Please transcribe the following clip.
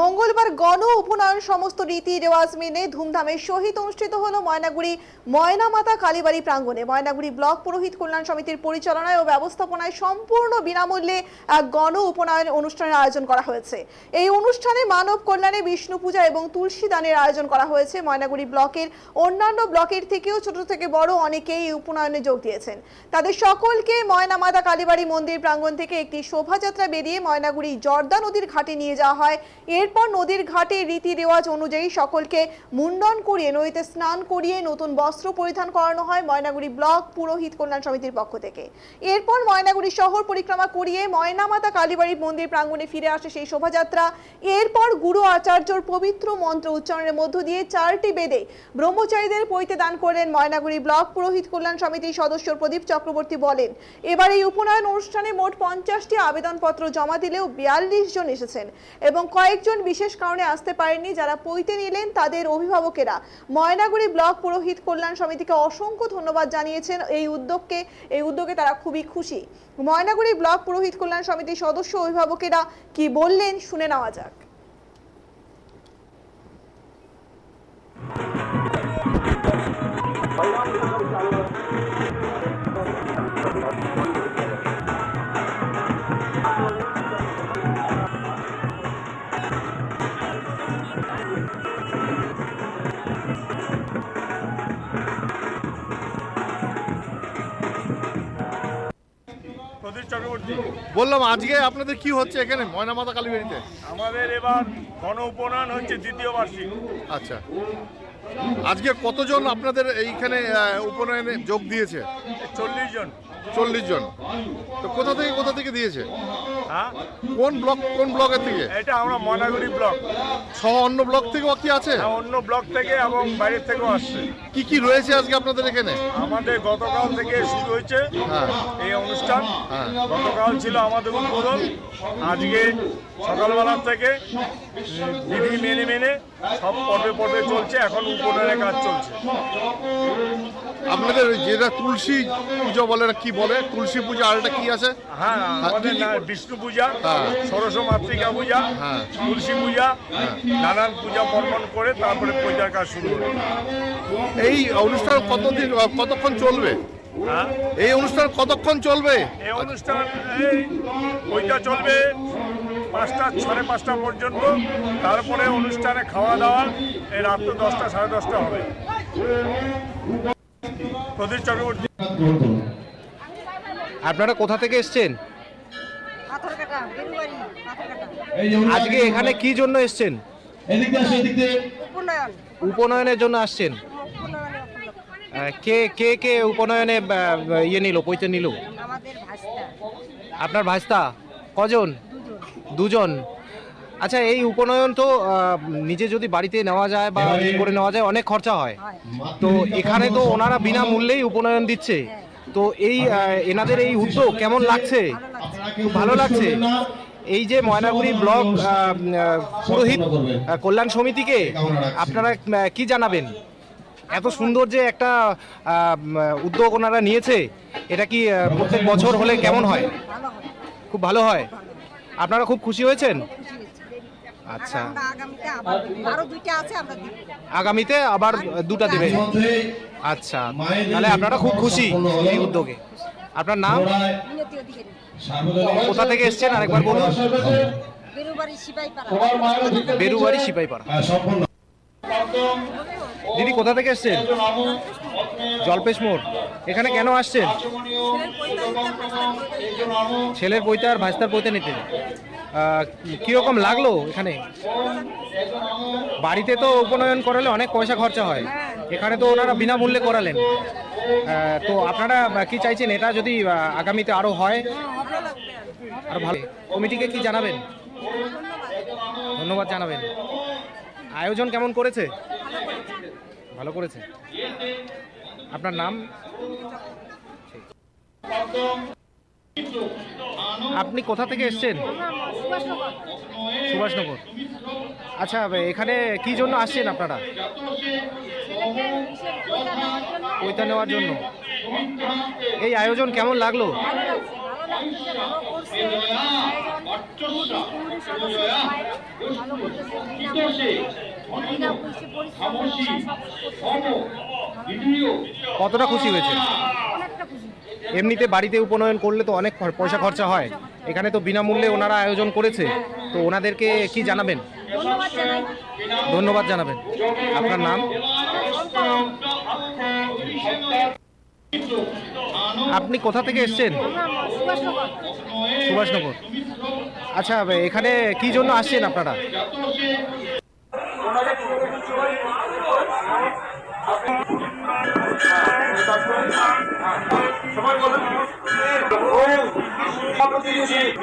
মঙ্গলবার গণ উপনয়ন সমস্ত রীতি রেওয়াজ মেনে ধুমধামের সহিত অনুষ্ঠিত হলো ময়নাগুড়ি ময়নামাতা কালীবাড়ি প্রাঙ্গণে। ময়নাগুড়ি ব্লক পুরোহিত কল্যাণ সমিতির পরিচালনায় ও ব্যবস্থাপনায় সম্পূর্ণ বিনামূল্যে এক গণ উপনয়ন অনুষ্ঠানের আয়োজন করা হয়েছে। এই অনুষ্ঠানে মানব কল্যাণে বিষ্ণু পূজা এবং তুলসী দানের আয়োজন করা হয়েছে ময়নাগুড়ি ব্লকের অন্যান্য ব্লকের থেকেও ছোট থেকে বড় অনেকেই এই উপনয়নে যোগ দিয়েছেন। তাদের সকলকে ময়নামাতা কালীবাড়ি মন্দির প্রাঙ্গণ থেকে একটি শোভাযাত্রা বেরিয়ে ময়নাগুড়ি জর্দা নদীর ঘাটে নিয়ে যাওয়া হয়। এরপর নদীর ঘাটে রীতি রেওয়াজ অনুযায়ী সকলকে মুন্ডন করিয়ে নদীতে স্নান করিয়ে নতুন বস্ত্র পরিধান করানো হয় ময়নাগুড়ি ব্লক পুরোহিত কল্যাণ সমিতির পক্ষ থেকে। এরপর ময়নাগুড়ি শহর পরিক্রমা করিয়ে ময়নামাতা কালীবাড়ি মন্দির প্রাঙ্গণে ফিরে আসে সেই শোভাযাত্রা। এরপর গুরু আচার্যর পবিত্র মন্ত্র উচ্চারণের মধ্য দিয়ে চারটি বেদে ব্রহ্মচারীদের পৈতে দান করলেন ময়নাগুড়ি ব্লক পুরোহিত কল্যাণ সমিতির সদস্য প্রদীপ চক্রবর্তী বলেন, এবার এই উপনয়ন অনুষ্ঠানে মোট পঞ্চাশটি আবেদনপত্র জমা দিলেও বিয়াল্লিশ জন এসেছেন এবং কয়েকজন বিশেষ কারণে আসতে পারেননি যারা পৈতে নিলেন তাদের অভিভাবকেরা। ময়নাগুড়ি ব্লক পুরোহিত কল্যাণ সমিতিকে অসংখ্য ধন্যবাদ জানিয়েছেন এই উদ্যোগকে, এই উদ্যোগে তারা খুবই খুশি। ময়নাগুড়ি ব্লক পুরোহিত কল্যাণ সমিতির সদস্য অভিভাবকেরা কি বললেন শুনে নেওয়া যাক। বললাম আজকে আপনাদের কি হচ্ছে এখানে? ময়নামাতা কালীবাড়িতে? আমাদের এবার গণ উপনয়ন হচ্ছে দ্বিতীয় বার্ষিক। আচ্ছা। আজকে কতজন আপনাদের এইখানে উপনয়নে যোগ দিয়েছে? চল্লিশ জন। চল্লিশ জন। তো কোথা থেকে কোথা থেকে দিয়েছে? হ্যাঁ? কোন ব্লক কোন ব্লকের থেকে? এটা আমরা ময়নাগুড়ি ব্লক। সহ অন্য ব্লক থেকেও কি আছে? হ্যাঁ, অন্য ব্লক থেকে এবং বাইরের থেকেও আসছে। কি কি রয়েছে আজকে আপনাদের এখানে? আমাদের গতকাল থেকে শুরু হয়েছে হ্যাঁ। এই অনুষ্ঠান। হ্যাঁ। গতকাল ছিল আমাদের উদ্বোধন। আজকে সকালবেলার থেকে উম, বিধি মেনে মেনে সব পর্বে পর্বে চলছে এখন উপনয়নের কাজ চলছে। আপনাদের যেটা তুলসী পুজো বলে না কি বলে তুলসী পূজা আর এটা কি আছে? হ্যাঁ আমাদের কি- না- বিষ্ণু পূজা হ্যাঁ। মাতৃকা পূজা হ্যাঁ। তুলসী পূজা নানান পূজা পর্বণ করে তারপরে পূজার কাজ শুরু হবে এই অনুষ্ঠান কতদিন কতক্ষণ চলবে? হ্যাঁ? এই অনুষ্ঠান কতক্ষণ চলবে? এই অনুষ্ঠান এই ওইটা চলবে পাঁচটা সাড়ে পাঁচটা পর্যন্ত। তারপরে অনুষ্ঠানে খাওয়া দাওয়া এই রাত্র দশটা সাড়ে দশটা হবে। প্রদীপ চক্রবর্তী। আপনারা কোথা থেকে এসছেন? আজকে এখানে কি জন্য এসছেন? উপনয়নের জন্য আসছেন? কে কে কে উপনয়নে ইয়ে নিল পৈতে নিল? আপনার ভাস্তা কজন? দুজন। আচ্ছা এই উপনয়ন তো নিজে যদি বাড়িতে নেওয়া যায় বা করে নেওয়া যায় অনেক খরচা হয়। হয়। তো এখানে তো ওনারা বিনামূল্যেই উপনয়ন দিচ্ছে। তো এই এনাদের এই উদ্যোগ কেমন লাগছে? ভালো লাগছে? এই যে ময়নাগুড়ি ব্লক পুরোহিত কল্যাণ সমিতিকে আপনারা কি জানাবেন? এত সুন্দর যে একটা উদ্যোগ ওনারা নিয়েছে এটা কি প্রত্যেক বছর হলে কেমন হয়? খুব ভালো হয়? আপনারা খুব খুশি হয়েছেন? আচ্ছা। আগামীতে আবার দুটা দেবে। মধ্যে আচ্ছা তাহলে আপনারা খুব খুশি এই উদ্যোগে। আপনার নাম? কোথা থেকে এসছেন? আরেকবার বলুন। বেরুবাড়ি সিপাহীপাড়া হ্যাঁ, দিদি কোথা থেকে এসছেন? জলপেশ মোড়। এখানে কেন আসছেন? ছেলের বইতে আর। ভাস্তার বইতে নিতে। কীরকম লাগল এখানে? বাড়িতে তো উপনয়ন করালে অনেক পয়সা খরচা হয়। এখানে তো ওনারা বিনামূল্যে করালেন। তো আপনারা কি চাইছেন এটা যদি আগামীতে আরও হয়? আর ভালো। কমিটিকে কি জানাবেন? ধন্যবাদ জানাবেন। আয়োজন কেমন করেছে? ভালো করেছে। আপনার নাম? আপনি কোথা থেকে এসছেন? সুভাষনগর। আচ্ছা এখানে কি জন্য আসছেন আপনারা? পৈতা নেওয়ার জন্য। এই আয়োজন কেমন লাগল। কতটা খুশি হয়েছে এমনিতে বাড়িতে উপনয়ন করলে তো অনেক পয়সা খরচা হয়। এখানে তো বিনামূল্যে ওনারা আয়োজন করেছে। তো ওনাদেরকে কি জানাবেন? ধন্যবাদ জানাবেন। আপনার নাম? আপনি কোথা থেকে এসছেন? সুভাষনগর। আচ্ছা এখানে কি জন্য আসছেন আপনারা? 对不起。